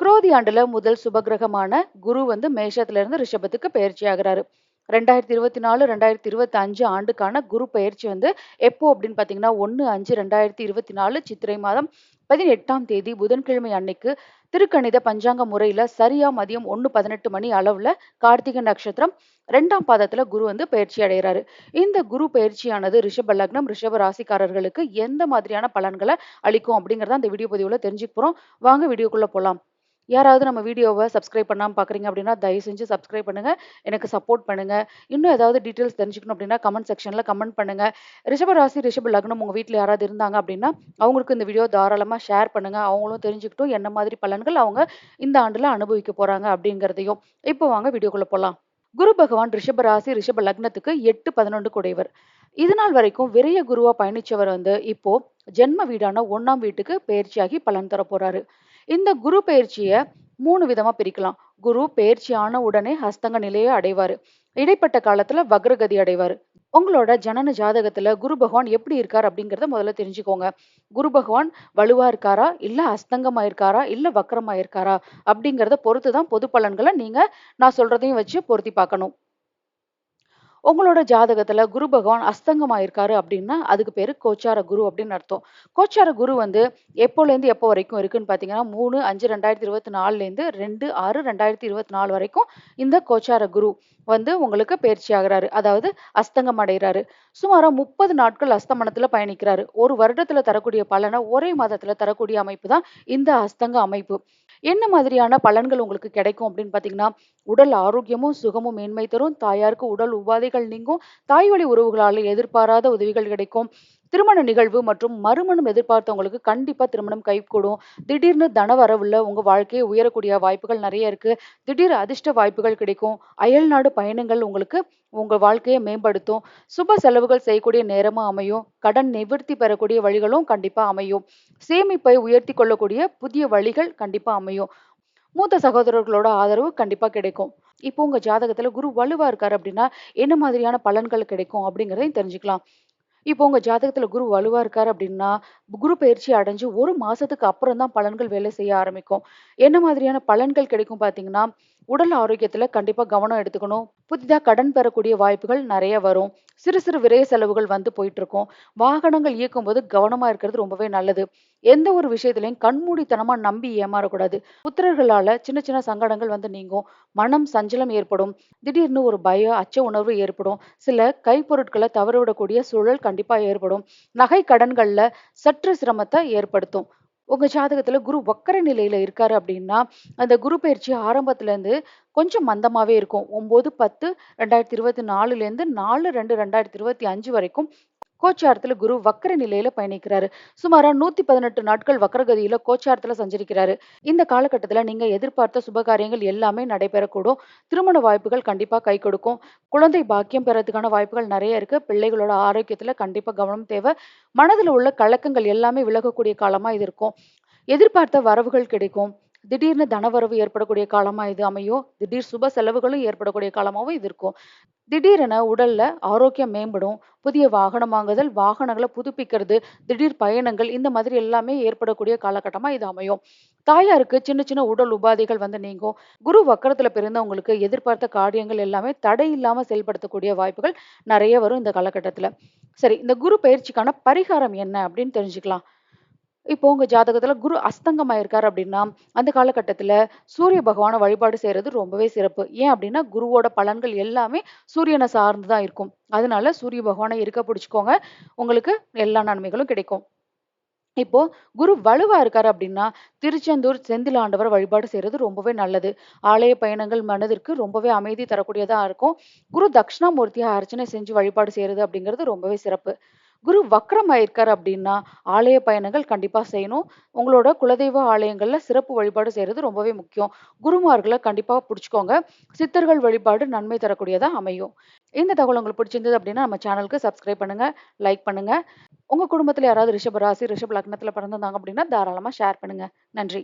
குரோதி ஆண்டுல முதல் சுபகிரகமான குரு வந்து மேஷத்துல இருந்து ரிஷபத்துக்கு பயிற்சி ஆகிறாரு. ரெண்டாயிரத்தி இருபத்தி நாலு ரெண்டாயிரத்தி இருபத்தி அஞ்சு ஆண்டுக்கான குரு பயிற்சி வந்து எப்போ அப்படின்னு பார்த்தீங்கன்னா ஒன்று அஞ்சு ரெண்டாயிரத்தி இருபத்தி நாலு சித்திரை மாதம் பதினெட்டாம் தேதி புதன்கிழமை அன்னைக்கு திருக்கணித பஞ்சாங்க முறையில சரியா மதியம் ஒன்று பதினெட்டு மணி அளவுல கார்த்திகை நட்சத்திரம் ரெண்டாம் பாதத்துல குரு வந்து பயிற்சி அடைகிறாரு. இந்த குரு பயிற்சியானது ரிஷப லக்னம் ரிஷப ராசிக்காரர்களுக்கு எந்த மாதிரியான பலன்களை அளிக்கும் அப்படிங்கறத அந்த வீடியோ பதிவுல தெரிஞ்சுக்க வாங்க வீடியோக்குள்ள போலாம். யாராவது நம்ம வீடியோவை சப்ஸ்கிரைப் பண்ணாமல் பார்க்குறீங்க அப்படின்னா தயவு செஞ்சு சப்ஸ்கிரைப் பண்ணுங்க. எனக்கு சப்போர்ட் பண்ணுங்க. இன்னும் ஏதாவது டீட்டெயில்ஸ் தெரிஞ்சுக்கணும் அப்படின்னா கமெண்ட் செக்ஷனில் கமெண்ட் பண்ணுங்க. ரிஷப ராசி ரிஷப லக்னம் உங்கள் வீட்டில் யாராவது இருந்தாங்க அப்படின்னா அவங்களுக்கு இந்த வீடியோ தாராளமாக ஷேர் பண்ணுங்க. அவங்களும் தெரிஞ்சுக்கிட்டும் என்ன மாதிரி பலன்கள் அவங்க இந்த ஆண்டில் அனுபவிக்க போகிறாங்க அப்படிங்கிறதையும். இப்போ வாங்க வீடியோக்குள்ளே போகலாம் குரு பகவான் ரிஷப ராசி ரிஷப லக்னத்துக்கு எட்டு பதினொன்று குடையவர். இது நாள் வரைக்கும் விரைய குருவா பயணிச்சவர் வந்து இப்போ ஜென்ம வீடான ஒன்னாம் வீட்டுக்கு பயிற்சியாகி பலன் தர போறாரு. இந்த குரு பயிற்சியை மூணு விதமா பிரிக்கலாம். குரு பயிற்சியான உடனே ஹஸ்தங்க நிலையை அடைவாரு. இடைப்பட்ட காலத்துல வக்ரகதி அடைவாரு. உங்களோட ஜனன ஜாதகத்துல குரு பகவான் எப்படி இருக்கார் அப்படிங்கறத முதல்ல தெரிஞ்சுக்கோங்க. குரு பகவான் வலுவா இருக்காரா? இல்ல அஸ்தங்கமா இருக்காரா இல்ல வக்கரமா இருக்காரா அப்படிங்கறத பொறுத்து தான் பொது பலன்களை நீங்க நான் சொல்றதையும் வச்சு பொருத்தி பார்க்கணும். உங்களோட ஜாதகத்துல குரு பகவான் அஸ்தங்கமாயிருக்காரு அப்படின்னா அதுக்கு பேரு கோச்சார குரு அப்படின்னு அர்த்தம். கோச்சார குரு வந்து எப்போல இருந்து எப்போ வரைக்கும் இருக்குன்னு பாத்தீங்கன்னா மூணு அஞ்சு ரெண்டாயிரத்தி இருபத்தி நாலுல இருந்து ரெண்டு ஆறு ரெண்டாயிரத்தி இருபத்தி நாலு வரைக்கும் இந்த கோச்சார குரு வந்து உங்களுக்கு பயிற்சி ஆகிறாரு. அதாவது அஸ்தங்கம் அடைகிறாரு சுமாரா முப்பது நாட்கள் அஸ்தமனத்துல பயணிக்கிறாரு. ஒரு வருடத்துல தரக்கூடிய பலனை ஒரே மாதத்துல தரக்கூடிய அமைப்பு தான் இந்த அஸ்தங்க அமைப்பு. என்ன மாதிரியான பலன்கள் உங்களுக்கு கிடைக்கும் அப்படின்னு பாத்தீங்கன்னா உடல் ஆரோக்கியமும் சுகமும் மேன்மை தரும். தாயாருக்கு உடல் உபாதைகள் நீங்கும். தாய் வழி உறவுகளால் எதிர்பாராத உதவிகள் கிடைக்கும். திருமண நிகழ்வு மற்றும் மறுமணம் எதிர்பார்த்தவங்களுக்கு கண்டிப்பா திருமணம் கைகூடும். திடீர்னு தன வரவுள்ள உங்க வாழ்க்கையை உயரக்கூடிய வாய்ப்புகள் நிறைய இருக்கு. திடீர் அதிர்ஷ்ட வாய்ப்புகள் கிடைக்கும். அயல் நாடு பயணங்கள் உங்களுக்கு உங்க வாழ்க்கையை மேம்படுத்தும். சுப செலவுகள் செய்யக்கூடிய நேரமும் அமையும். கடன் நிவர்த்தி பெறக்கூடிய வழிகளும் கண்டிப்பா அமையும். சேமிப்பை உயர்த்தி கொள்ளக்கூடிய புதிய வழிகள் கண்டிப்பா அமையும். மூத்த சகோதரர்களோட ஆதரவு கண்டிப்பா கிடைக்கும். இப்போ உங்க ஜாதகத்துல குரு வலுவா இருக்காரு அப்படின்னா என்ன மாதிரியான பலன்கள் கிடைக்கும் அப்படிங்கறதையும் தெரிஞ்சுக்கலாம். இப்போ உங்க ஜாதகத்துல குரு வலுவா இருக்காரு அப்படின்னா குரு பயிற்சி அடைஞ்சு ஒரு மாசத்துக்கு அப்புறம் தான் பலன்கள் வேலை செய்ய ஆரம்பிக்கும். என்ன மாதிரியான பலன்கள் கிடைக்கும் பாத்தீங்கன்னா உடல் ஆரோக்கியத்துல கண்டிப்பா கவனம் எடுத்துக்கணும். புதிதாக கடன் பெறக்கூடிய வாய்ப்புகள் நிறைய வரும். சிறு சிறு விரைய செலவுகள் வந்து போயிட்டு இருக்கும் வாகனங்கள் இயக்கும் போது கவனமா இருக்கிறது ரொம்பவே நல்லது. எந்த ஒரு விஷயத்திலையும் கண்மூடித்தனமா நம்பி ஏமாறக்கூடாது. புத்திரர்களால சின்ன சின்ன சங்கடங்கள் வந்து நீங்கும். மனம் சஞ்சலம் ஏற்படும். திடீர்னு ஒரு பய அச்ச உணர்வு ஏற்படும். சில கைப்பொருட்களை தவறவிடக்கூடிய சூழல் கண்டிப்பா ஏற்படும். நகை கடன்கள்ல சற்று சிரமத்தை ஏற்படுத்தும். உங்க ஜாதகத்துல குரு வக்கர நிலையில இருக்காரு அப்படின்னா அந்த குரு பயிற்சி ஆரம்பத்துல இருந்து கொஞ்சம் மந்தமாகவே இருக்கும். ஒம்பது பத்து ரெண்டாயிரத்தி இருபத்தி நாலுலேருந்து நாலு ரெண்டு ரெண்டாயிரத்தி இருபத்தி அஞ்சு வரைக்கும் கோச்சாரத்தில் குரு வக்கர நிலையில பயணிக்கிறாரு. சுமாரா நூத்தி பதினெட்டு நாட்கள் வக்கரகதியில கோச்சாரத்துல சஞ்சரிக்கிறாரு. இந்த காலகட்டத்துல நீங்க எதிர்பார்த்த சுபகாரியங்கள் எல்லாமே நடைபெறக்கூடும். திருமண வாய்ப்புகள் கண்டிப்பா கை கொடுக்கும். குழந்தை பாக்கியம் பெறதுக்கான வாய்ப்புகள் நிறைய இருக்கு. பிள்ளைகளோட ஆரோக்கியத்துல கண்டிப்பா கவனம் தேவை. மனதில் உள்ள கலக்கங்கள் எல்லாமே விலகக்கூடிய காலமா இது இருக்கும். எதிர்பார்த்த வரவுகள் கிடைக்கும். திடீர்னு தனவரவு ஏற்படக்கூடிய காலமா இது அமையும் திடீர் சுப செலவுகளும் ஏற்படக்கூடிய காலமாகவும் இது இருக்கும். திடீரென உடல்ல ஆரோக்கியம் மேம்படும் புதிய வாகனம் வாங்குதல் வாகனங்களை புதுப்பிக்கிறது திடீர் பயணங்கள் இந்த மாதிரி எல்லாமே ஏற்படக்கூடிய காலகட்டமா இது அமையும். தாயாருக்கு சின்ன சின்ன உடல் உபாதைகள் வந்து நீங்கும். குரு வக்கரத்துல பிறந்தவங்களுக்கு எதிர்பார்த்த காரியங்கள் எல்லாமே தடை இல்லாம செயல்படுத்தக்கூடிய வாய்ப்புகள் நிறைய வரும் இந்த காலகட்டத்துல. சரி இந்த குரு பயிற்சிக்கான பரிகாரம் என்ன அப்படின்னு தெரிஞ்சுக்கலாம். இப்போ உங்க ஜாதகத்துல குரு அஸ்தங்கமாயிருக்காரு அப்படின்னா அந்த காலகட்டத்துல சூரிய பகவானை வழிபாடு செய்யறது ரொம்பவே சிறப்பு. ஏன் அப்படின்னா குருவோட பலன்கள் எல்லாமே சூரியனை சார்ந்து தான் இருக்கும். அதனால சூரிய பகவானை இருக்க பிடிச்சுக்கோங்க. உங்களுக்கு எல்லா நன்மைகளும் கிடைக்கும். இப்போ குரு வலுவா இருக்காரு அப்படின்னா திருச்செந்தூர் செந்திலாண்டவர் வழிபாடு செய்யறது ரொம்பவே நல்லது. ஆலய பயணங்கள் மனதிற்கு ரொம்பவே அமைதி தரக்கூடியதா இருக்கும். குரு தட்சிணாமூர்த்தியா அர்ச்சனை செஞ்சு வழிபாடு செய்யறது அப்படிங்கிறது ரொம்பவே சிறப்பு. குரு வக்ரம் ஆயிருக்காரு அப்படின்னா ஆலய பயணங்கள் கண்டிப்பாக செய்யணும். உங்களோட குலதெய்வ ஆலயங்களில் சிறப்பு வழிபாடு செய்கிறது ரொம்பவே முக்கியம். குருமார்களை கண்டிப்பாக பிடிச்சிக்கோங்க. சித்தர்கள் வழிபாடு நன்மை தரக்கூடியதாக அமையும். இந்த தகவல் உங்களுக்கு பிடிச்சிருந்தது அப்படின்னா நம்ம சேனலுக்கு சப்ஸ்கிரைப் பண்ணுங்கள் லைக் பண்ணுங்கள் உங்கள் குடும்பத்தில் யாராவது ரிஷப ராசி ரிஷப லக்னத்தில் பிறந்திருந்தாங்க அப்படின்னா தாராளமாக ஷேர் பண்ணுங்கள் நன்றி.